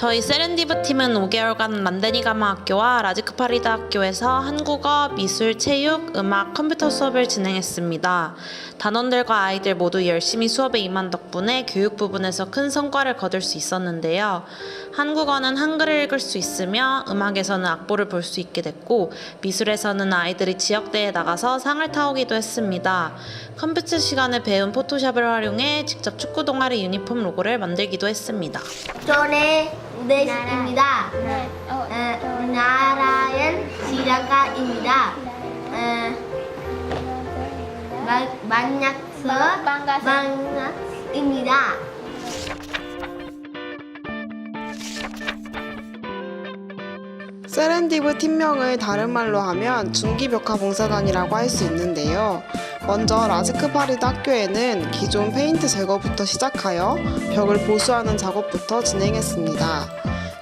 저희 세렌디브 팀은 5개월간 만데니 가마 학교와 라지크 파리드 학교에서 한국어, 미술, 체육, 음악, 컴퓨터 수업을 진행했습니다. 단원들과 아이들 모두 열심히 수업에 임한 덕분에 교육 부분에서 큰 성과를 거둘 수 있었는데요. 한국어는 한글을 읽을 수 있으며 음악에서는 악보를 볼 수 있게 됐고 미술에서는 아이들이 지역대회에 나가서 상을 타오기도 했습니다. 컴퓨터 시간에 배운 포토샵을 활용해 직접 축구 동아리 유니폼 로고를 만들기도 했습니다. 전의 내식입니다. 네. 어, 시라카입니다. 에, 마- 만약서 만가서. 만약입니다. 세렌디브 팀명을 다른 말로 하면 중기벽화봉사단이라고 할 수 있는데요. 먼저 라즈크파리드 학교에는 기존 페인트 제거부터 시작하여 벽을 보수하는 작업부터 진행했습니다.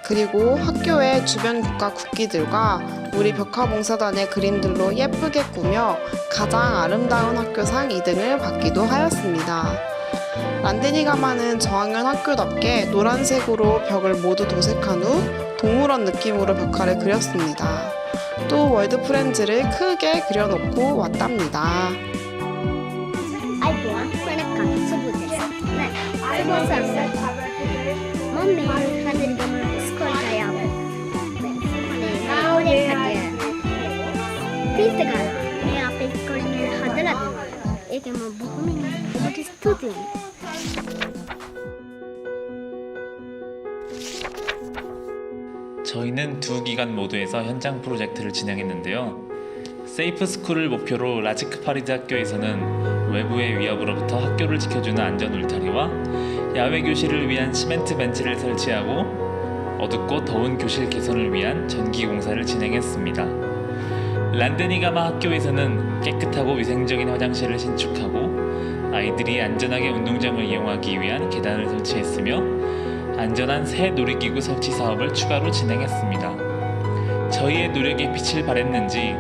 그리고 학교의 주변 국가 국기들과 우리 벽화봉사단의 그림들로 예쁘게 꾸며 가장 아름다운 학교상 2등을 받기도 하였습니다. 란데니 가마는 저학년 학교답게 노란색으로 벽을 모두 도색한 후 동물원 느낌으로 벽화를 그렸습니다. 또 월드 프렌즈를 크게 그려놓고 왔답니다. 저희는 두 기관 모두에서 현장 프로젝트를 진행했는데요. 세이프 스쿨을 목표로 라지크 파리드 학교에서는 외부의 위협으로부터 학교를 지켜주는 안전 울타리와 야외 교실을 위한 시멘트 벤치를 설치하고 어둡고 더운 교실 개선을 위한 전기 공사를 진행했습니다. 란데니가마 학교에서는 깨끗하고 위생적인 화장실을 신축하고 아이들이 안전하게 운동장을 이용하기 위한 계단을 설치했으며 안전한 새 놀이기구 설치 사업을 추가로 진행했습니다. 저희의 노력에 빛을 발했는지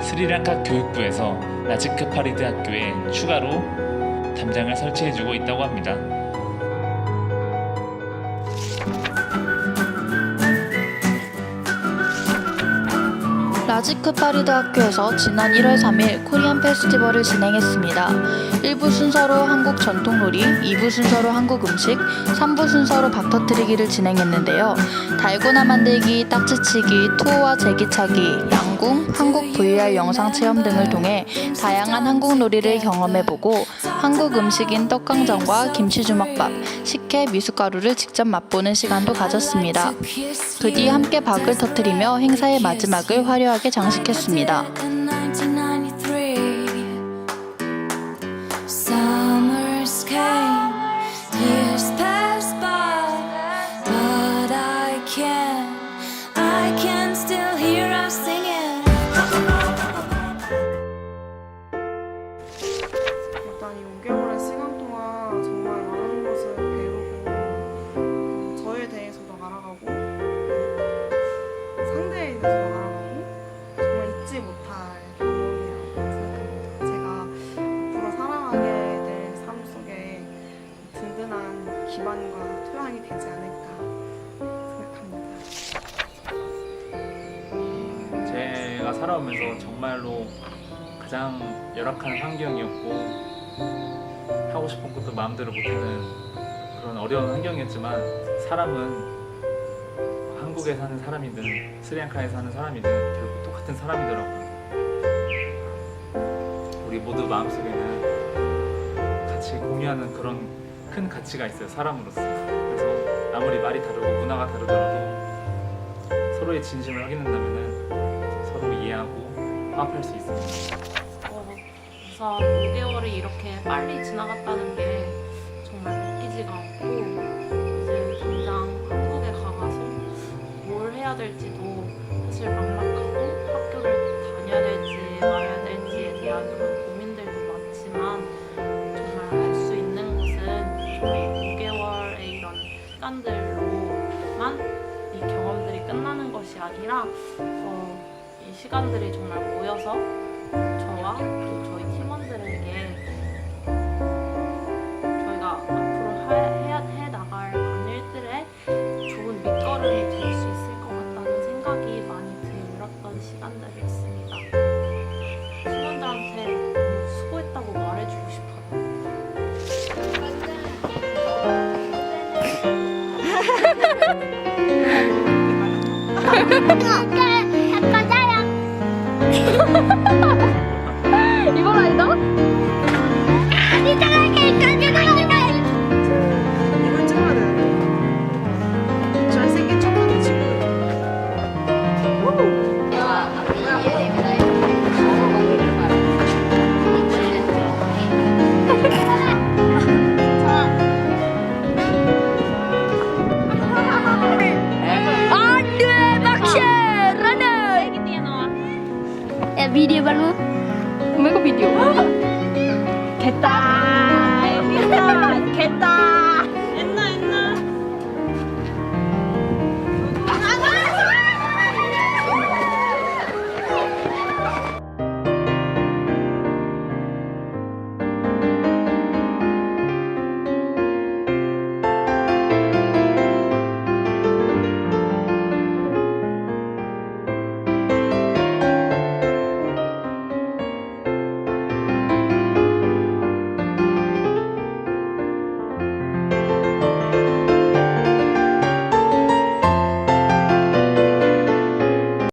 스리랑카 교육부에서 라지크 파리드 학교에 추가로 담장을 설치해주고 있다고 합니다. 라지크 파리드 학교에서 지난 1월 3일 코리안 페스티벌을 진행했습니다. 1부 순서로 한국 전통놀이, 2부 순서로 한국 음식, 3부 순서로 박 터트리기를 진행했는데요. 달고나 만들기, 딱지치기, 투어와 제기차기, 양궁, 한국 VR 영상 체험 등을 통해 다양한 한국 놀이를 경험해보고 한국 음식인 떡강정과 김치주먹밥, 식혜, 미숫가루를 직접 맛보는 시간도 가졌습니다. 그 뒤 함께 박을 터트리며 행사의 마지막을 화려하게 장식했습니다. 알아가고 상대에 대해서도 알아가고 정말 잊지 못할 경험이라고 생각합니다. 제가 앞으로 살아가게 될 삶 속에 든든한 기반과 토양이 되지 않을까 생각합니다. 제가 살아오면서 정말로 가장 열악한 환경이었고 하고 싶은 것도 마음대로 못하는 그런 어려운 환경이었지만 사람은 한국에 사는 사람이든 스리랑카에 사는 사람이든 결국 똑같은 사람이더라고요. 우리 모두 마음속에는 같이 공유하는 그런 큰 가치가 있어요 사람으로서. 그래서 아무리 말이 다르고 문화가 다르더라도 서로의 진심을 확인한다면은 서로 이해하고 화합할 수 있습니다. 어, 우선 5개월이 이렇게 빨리 지나갔다는 게 정말 믿기지가 않고 될지도 사실 막막하고 학교를 다녀야 될지 말아야 될지에 대한 그런 고민들도 많지만 정말 할 수 있는 것은 저희 5개월의 이런 시간들로만 이 경험들이 끝나는 것이 아니라 어, 이 시간들이 정말 모여서 저와 또 저희 팀원들에게 이거 아니다? 아니, 따라갈게, 까지 나가! five. Get that.